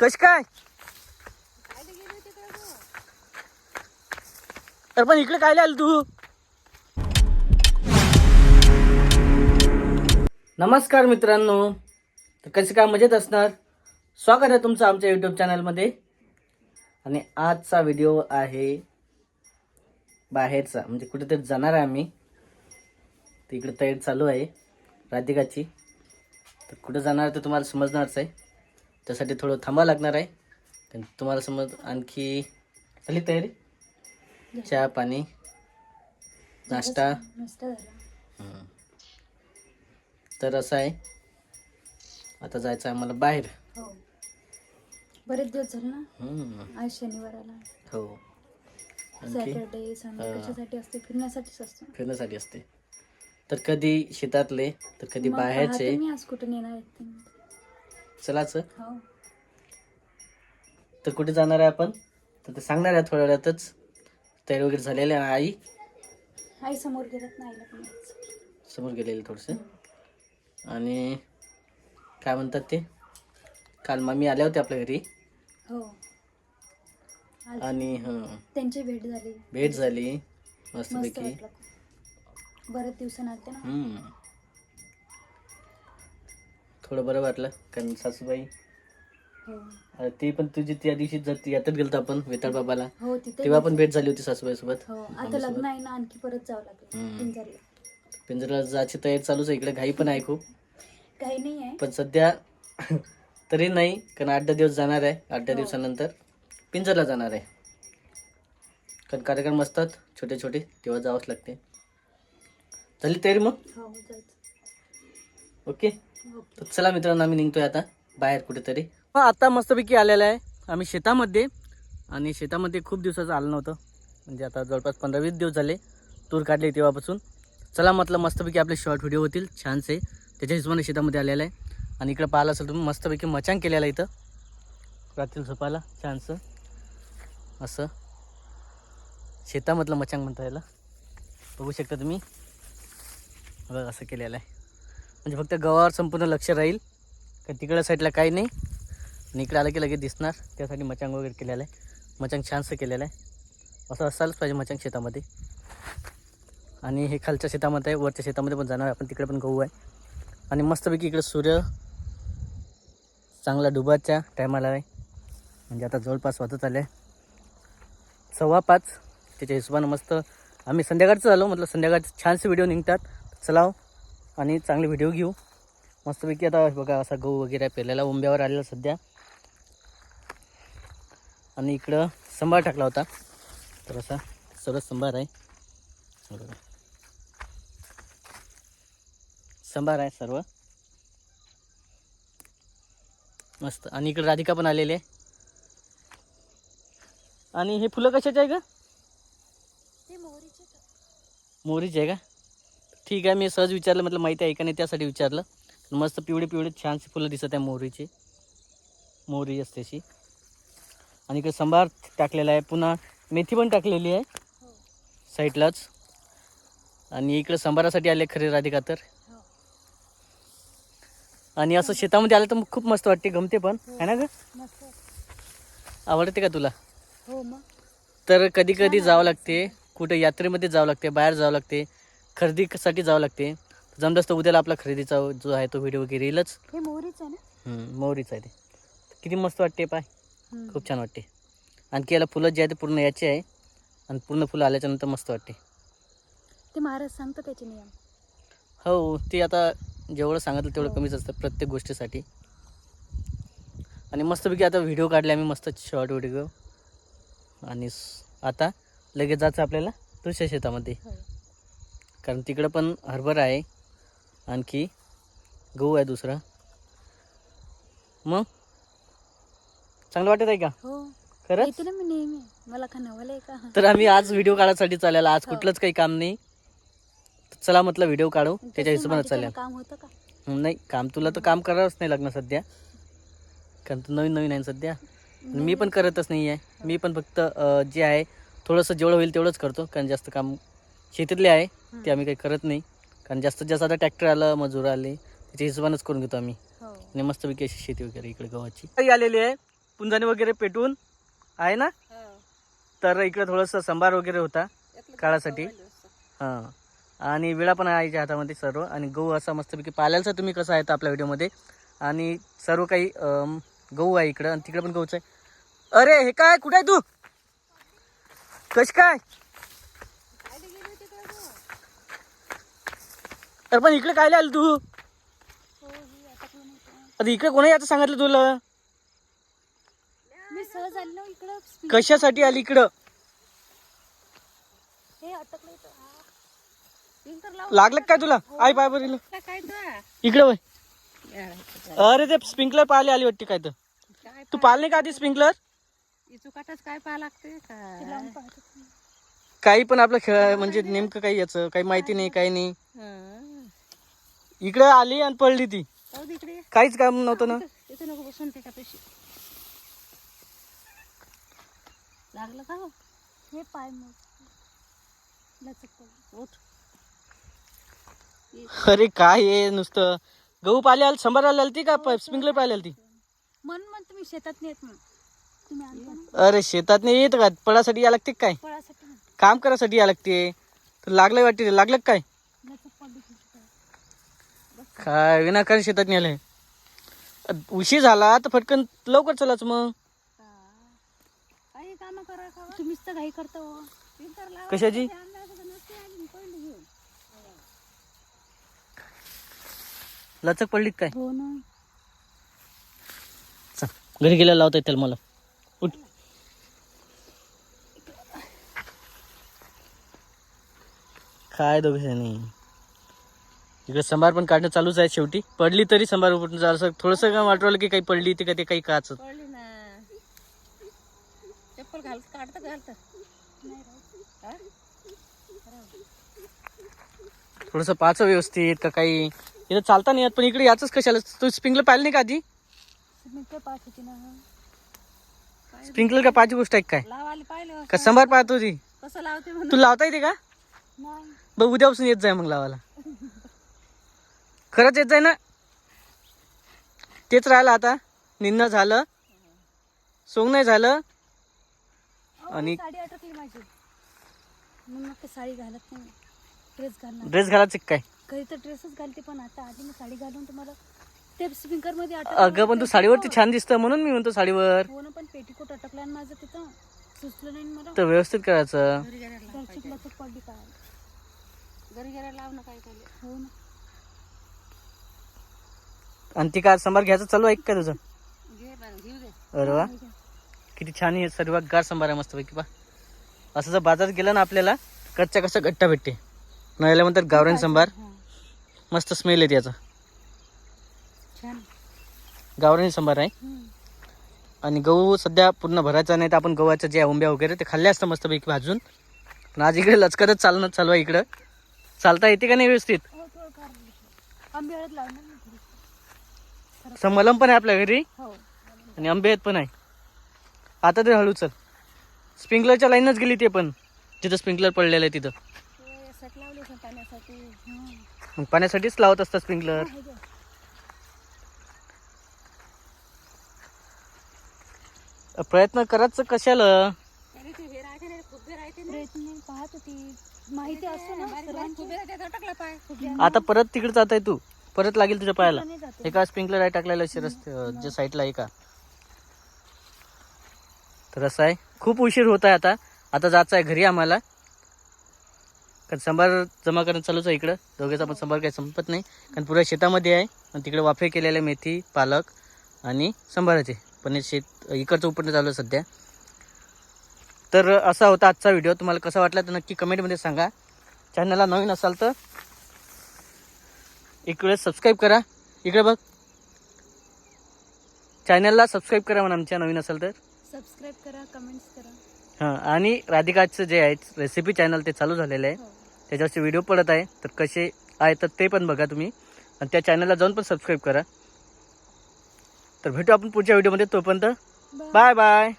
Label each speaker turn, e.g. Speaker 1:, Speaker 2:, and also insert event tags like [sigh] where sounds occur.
Speaker 1: कश काय? अरे पण इकडे काय आलं तू? नमस्कार मित्रांनो. तर कसे काय मजेत असणार? स्वागत आहे तुमचं आमच्या यूट्यूब चॅनलमध्ये आणि आजचा व्हिडिओ आहे बाहेरचा. म्हणजे कुठेतरी जाणार आहे आम्ही. तिकडे तयारी चालू आहे. राधिकाची. तर कुठं जाणार ते तुम्हाला समजणारच आहे. त्यासाठी थोडं थांबावं लागणार आहे. तर तुम्हाला समज आणखी झाली तयारी? चहा पाणी नाश्ता? हं. तर असं आहे. आता जायचं आहे आम्हाला बाहेर.
Speaker 2: हो. बरेच दिवस झाले ना?
Speaker 1: हं.
Speaker 2: आज शनिवार आला.
Speaker 1: हो. आणखी?
Speaker 2: सॅटर्डे संडे कशासाठी असते? फिरण्यासाठीच असतो.
Speaker 1: फिरण्यासाठी असते. तर कधी शेतातले तर कधी
Speaker 2: मग
Speaker 1: बाहेरचे?
Speaker 2: पाहते मी आज कुठून येणार आहेत ते.
Speaker 1: चलाच
Speaker 2: हो.
Speaker 1: तर कुठे जाणार आहे आपण? तर ते सांगणार आहे थोड्या वेळातच. तयारी वगैरे झालेली आहे आई?
Speaker 2: आई समोर गेलात ना आईला पण यायचं.
Speaker 1: समोर गेलेले थोडंसं. आणि काय म्हणतात ते? काल मम्मी आल्या होत्या आपल्या घरी.
Speaker 2: हो.
Speaker 1: आणि हं.
Speaker 2: त्यांची भेट झाली.
Speaker 1: भेट झाली.
Speaker 2: मस्त
Speaker 1: मस्तपैकी
Speaker 2: वाटलं खूप. बरेच दिवसांनी आलते ना.
Speaker 1: हम्म. थोडं बरं वाटलं कारण सासूबाई.
Speaker 2: हो.
Speaker 1: ती पण तुझी त्या दिवशी जर यात्रेत गेलतो आपण वेताळ बाबाला
Speaker 2: हो तिथे
Speaker 1: तेव्हा पण भेट झाली होती सासूबाई सोबत
Speaker 2: हो आता लग्न आहे ना आणखी परत जावं लागेल
Speaker 1: हम्म.
Speaker 2: पिंजारीला
Speaker 1: पिंजरा जायची तयारी चालूच आहे इकडे घाई पण आहे खूप.
Speaker 2: काही नाही आहे.
Speaker 1: पण सध्या [laughs] तरी नाही कारण आठ दहा दिवस जाणार आहे आठ दहा
Speaker 2: हो.
Speaker 1: दिवसानंतर पिंजरला जाणार आहे. कारण कार्यक्रम असतात छोटे छोटे तेव्हा जावंच लागते. झाली तयारी मग?
Speaker 2: हो जायचं.
Speaker 1: ओके. तर चला मित्रांनो आम्ही निघतोय आता बाहेर कुठेतरी. आता मस्तपैकी आलेला आहे. आम्ही शेतामध्ये आणि शेतामध्ये खूप दिवसाचं आलं नव्हतं. म्हणजे आता जवळपास पंधरा वीस दिवस झाले तूर काढली तेव्हापासून. चला म्हटलं मस्तपैकी आपले शॉर्ट व्हिडिओ होतील छानसे. त्याच्या हिशोबाने शेतामध्ये आलेलं आहे. आणि इकडं पाहिलं असेल तुम्ही मस्तपैकी मचांग केलेलं आहे इथं. रात्री झोपायला छानसं. असं. शेतामधलं मचांग म्हणता याला बघू शकता तुम्ही. बघा असं केलेलं आहे. म्हणजे फक्त गव्हावर संपूर्ण लक्ष राहील. का तिकडं साईडला काही नाही. आणि इकडे आलं की लगेच दिसणार. त्यासाठी मचांग वगैरे केलेलं आहे. मचांग छानसं केलेलं आहे. असं असायलाच पाहिजे मचांग शेतामध्ये. आणि हे खालच्या शेतामध्ये आहे. वरच्या शेतामध्ये पण जाणार आपण तिकडे पण गहू आहे. आणि मस्तपैकी इकडे सूर्य चांगला डुबाच्या टायमाला आहे. म्हणजे आता जवळपास वाजत आले सव्वा पाच. त्याच्या हिशोबानं मस्त. आम्ही संध्याकाळचं झालो म्हटलं संध्याकाळचे छानसे व्हिडिओ निघतात. चलाव हो. आणि चांगले व्हिडिओ घेऊ. मस्तपैकी आता बघा असा गहू वगैरे पेरलेला उंब्यावर आलेला सध्या. आणि इकडं संभार टाकला होता. तर असा सर्व संभार आहे. संभार आहे सर्व. मस्त. आणि इकडे राधिका पण आलेली आहे. आणि हे फुलं कशाचे आहे का
Speaker 2: मोहरीचे
Speaker 1: आहे का? ठीक आहे मी सहज विचारलं म्हटलं माहिती आहे का नाही त्यासाठी विचारलं. मस्त पिवळे पिवळे छानसे फुलं दिसत आहे मोहरीचे. मोहरी असते अशी आणि इकडे संभार टाकलेला आहे. पुन्हा मेथी पण टाकलेली आहे.
Speaker 2: हो
Speaker 1: साईडलाच. आणि इकडे संभारासाठी आले खरे राधिका तर.
Speaker 2: हो
Speaker 1: आणि असं शेतामध्ये आलं तर मग खूप मस्त वाटते गमते पण. आहे ना ग? आवडते का तुला?
Speaker 2: हो
Speaker 1: तर कधी कधी जावं लागते. कुठं यात्रेमध्ये जावं लागते बाहेर जावं लागते. खरेदीसाठी जावं लागते. जमदस्त तर उद्याला आपला खरेदीचा जो आहे तो व्हिडिओ वगैरे येईलच.
Speaker 2: हे मोहरीच आहे ना?
Speaker 1: हम्म, मोहरीचं आहे ते. किती मस्त वाटते पाय.
Speaker 2: हम्म.
Speaker 1: खूप छान वाटते. आणखी याला फुलं जे आहे ते पूर्ण याचे आहे. आणि पूर्ण फुलं आल्याच्यानंतर मस्त वाटते.
Speaker 2: ते महाराज सांगतात त्याचे नियम.
Speaker 1: हो ते आता जेवढं सांगितलं तेवढं
Speaker 2: हो.
Speaker 1: कमीच असतं प्रत्येक गोष्टीसाठी. आणि मस्तपैकी आता व्हिडिओ काढले आम्ही मस्त शॉर्ट व्हिडिओ आणि स- आता लगेच जायचं आपल्याला दुसऱ्या शेतामध्ये.
Speaker 2: हो
Speaker 1: कारण तिकडं पण हरभरा आहे. आणखी गहू आहे दुसरा. मग? चांगलं वाटत आहे का?
Speaker 2: हो.
Speaker 1: खरंच?
Speaker 2: येते ना मी नेहमी. मला का नवल आहे का? [laughs]
Speaker 1: तर आम्ही आज व्हिडिओ काढायसाठी चालेल आज
Speaker 2: हो.
Speaker 1: कुठलंच काही काम नाही. तर चला म्हटलं व्हिडिओ काढू. त्याच्या हिशोबाने चालेल
Speaker 2: काम होतं का?
Speaker 1: नाही. काम तुला तर काम करावंच नाही लागणार सध्या. कारण तू नवीन नवीन आहे ना सध्या. मी पण करतच नाही आहे मी पण फक्त अं, जे आहे थोडंसं जेवढं होईल तेवढंच करतो. कारण जास्त काम शेतीतले आहे ते आम्ही काही करत नाही. कारण जास्तीत जास्त आता ट्रॅक्टर आलं मजूर आले त्याच्या हिशोबानंच करून घेतो आम्ही.
Speaker 2: हो.
Speaker 1: आणि मस्तपैकी अशी शेती वगैरे इकडे गव्हाची. आलेली आहे पुंजाने वगैरे पेटवून. आहे ना? तर इकडे थोडंसं संभार वगैरे होता काळासाठी. हां. आणि विळा पण आहे आईच्या हातामध्ये सर्व. आणि गहू असा मस्तपैकी पाल्याचा तुम्ही कसं आहे आपल्या व्हिडिओमध्ये. आणि सर्व काही गहू आहे इकडं. आणि तिकडे पण गहूच आहे. अरे हे काय? कुठे आहे तू? कश काय? अरे पण इकडे काय आली तू? आता इकडे कोणी याचं सांगितलं तुला?
Speaker 2: मी सहज आली इकडं.
Speaker 1: कशासाठी आली इकडं?
Speaker 2: हे अटकलं इथं.
Speaker 1: लागलं का काय तुला? आई पाय बरं
Speaker 2: काय
Speaker 1: इकडे वय. अरे ते स्प्रिंकलर पाहिले आली वाटते काय तर. तू पाहिले का आधी स्प्रिंकलर?
Speaker 3: इचुकाटच काय पा लागते
Speaker 1: काही पण आपलं खेळ म्हणजे नेमकं काही याचं काही माहिती नाही काही नाही.
Speaker 3: हं.
Speaker 1: इकडे आली आणि पडली ती.
Speaker 3: जाऊ दे इकडे.
Speaker 1: काहीच काम नव्हतं ना.
Speaker 3: इथे नको बसून त्याच्यापेशी लागलं का हो?
Speaker 2: हे पाय मग. लचक पडलं.
Speaker 3: उठ.
Speaker 1: अरे काय आहे नुसतं. गहू पाहिले आली शंभर आली ती का स्प्रिंकलर पाहिले ती?
Speaker 2: मन मन तुम्ही शेतात नेत मग तुम्ही आणता ना?
Speaker 1: अरे शेतात नाही येत का? पडासाठी या लागते का काय?
Speaker 2: फळासाठी.
Speaker 1: काम करायसाठी या लागते. तर लागलं वाटते. लागलं का काय
Speaker 2: लचक पडली तुझी पाय.
Speaker 1: काय विनाकारण शेतात नेलंय. उशीर झाला तर फटकन लवकर चलाच मग.
Speaker 3: काही काम करा का हो?
Speaker 2: तुम्हीच तर घाई करता हो.
Speaker 1: कशाची? लचक पडली काय?
Speaker 2: हो ना.
Speaker 1: घरी गेल्यावर लावता येतील मला. उठ. काय दोघे नाही इकडे संभार पण काढणं चालूच आहे शेवटी. पडली तरी संभार उपटून जा असं थोडंसं काय वाटवलं की काही पडली ती का ते काही काच
Speaker 3: पडली ना. चप्पल घालत काढतं घालतं?
Speaker 1: थोडंसं पाच व्यवस्थित का काही. इथं चालता नाही येत पण इकडे याच कशाला? तू स्प्रिंकलर पाहिलं नाही का आधी? स्प्रिंकलर का पाच गोष्ट आहे काय?
Speaker 3: लावायला पाहिलं
Speaker 1: का संभार पाहत होती?
Speaker 3: कसं लावते
Speaker 1: तू लावता येते का? बघ उद्यापासून येत जाय मग लावायला. खरंच येत जाय ना? तेच राहिलं आता. निन्न झालं. सोंग नाही झालं. आणि-
Speaker 2: साडी अटकली माझी. मग साडी घालत नाही ड्रेस घालणार.
Speaker 1: ड्रेस घालायचं काय?
Speaker 2: कधी तर ड्रेसच घालते पण आता आधी मी साडी घालून तुम्हाला ते स्पीकरमध्ये
Speaker 1: अगं पण तू साडीवरती छान दिसतं म्हणून मी म्हणतो साडीवर.
Speaker 2: हो ना पण पेटीकोट अटकला आणि माझं तिथं? सुचलं नाही ना मला.
Speaker 1: तर व्यवस्थित करायचं.
Speaker 3: घरी लाव
Speaker 2: घरची लचक पडली काय
Speaker 3: घरी गेल्या लाव ना काय काय
Speaker 2: हो ना.
Speaker 1: आणि ती काय संभार घ्यायचं चालू आहे का तुझं? अरे वा. किती छान आहे सर्व गार संभार आहे मस्तपैकी पा असं जर बाजारात गेलं ना आपल्याला कच्चा कसा गट्टा भेटते. नाही म्हणतात गावरान संभार.
Speaker 2: हा,
Speaker 1: मस्त स्मेल येते याचा.
Speaker 2: छान.
Speaker 1: गावरानी संभार आहे. आणि गहू सध्या पूर्ण भरायचा नाही तर आपण गव्हाच्या ज्या उंब्या वगैरे ते खाल्ल्या असतं मस्तपैकी भाजून. पण आज इकडे लचकतच चालणं चालू आहे इकडं. चालता येते का नाही व्यवस्थित
Speaker 2: हो थोडं फार घेतलं. आंबे हळद लावणार ना थोडी
Speaker 1: असं मलम पण आहे आपल्या घरी.
Speaker 2: हो.
Speaker 1: आणि आंबे आहेत पण आहे. आता ते हळू चल. स्प्रिंकलरच्या लाईनच गेली ते पण. जिथं स्प्रिंकलर पडलेलं आहे तिथं.
Speaker 2: हं.
Speaker 1: मग पाण्यासाठीच लावत असतात स्प्रिंकलर.
Speaker 2: हे घे.
Speaker 1: प्रयत्न करायचं कशाला.
Speaker 3: तरी हे
Speaker 1: आता परत तिकडे जात आहे तू. परत लागेल तुझ्या पायाला. एका स्प्रिंकलर आहे टाकलेलं असे रस्ते जे साईडला आहे का? तर असं आहे. खूप उशीर होत आहे आता. आता जायचं आहे घरी आम्हाला. कारण संभार जमा करणं चालूच आहे इकडं. दोघेचा पण संभार काही संपत नाही. कारण पुऱ्या शेतामध्ये आहे. आणि तिकडे वाफे केलेल्या मेथी पालक आणि संभाराचे. पण हे शेत इकडचं उपटणं चालू आहे सध्या. तर असा होता आजचा व्हिडिओ. तुम्हाला कसा वाटला तर नक्की कमेंटमध्ये सांगा. चॅनलला नवीन असाल तर एक वेळेस सबस्क्राईब करा. इकडे बघ. चॅनलला सबस्क्राईब करा म्हणा आमच्या नवीन असेल तर.
Speaker 2: सबस्क्राईब करा कमेंट्स करा.
Speaker 1: हां आणि राधिकाचं जे आहे रेसिपी चॅनल ते चालू झालेलं आहे.
Speaker 2: हो.
Speaker 1: त्याच्यावरचे व्हिडिओ पडत आहे. तर कसे आहे तर ते पण बघा तुम्ही. आणि त्या चॅनलला जाऊन पण सबस्क्राईब करा. तर भेटू आपण पुढच्या व्हिडिओमध्ये तोपर्यंत बाय बाय